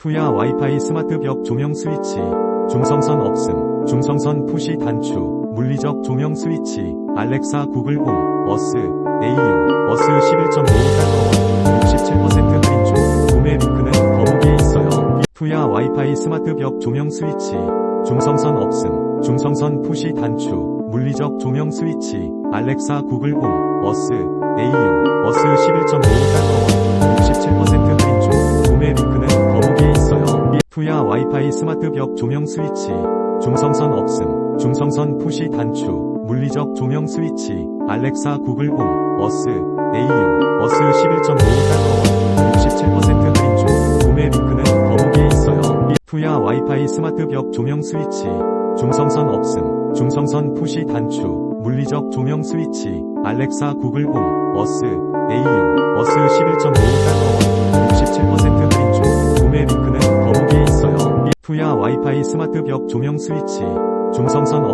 투야 와이파이 스마트 벽 조명 스위치, 중성선 없음, 중성선 푸시 단추, 물리적 조명 스위치, 알렉사 구글 홈, 어스, AU, 어스 11.5달러, 67% 할인 중, 구매 링크는 더보기에 있어요. 투야 와이파이 스마트 벽 조명 스위치, 중성선 없음, 중성선 푸시 단추, 물리적 조명 스위치, 알렉사 구글 홈, 어스, AU, 어스 11.5달러, 투야 와이파이 스마트 벽 조명 스위치, 중성선 없음, 중성선 푸시 단추, 물리적 조명 스위치, 알렉사 구글 홈, 어스, AU, 어스 11.5달러, 67% 할인 중, 구매 링크는 더보기에 있어요. 투야 와이파이 스마트 벽 조명 스위치, 중성선 없음, 중성선 푸시 단추, 물리적 조명 스위치, 알렉사 구글 홈, 어스, AU, 어스 11.5달러, 투야 와이파이 스마트 벽 조명 스위치, 중성선 없음,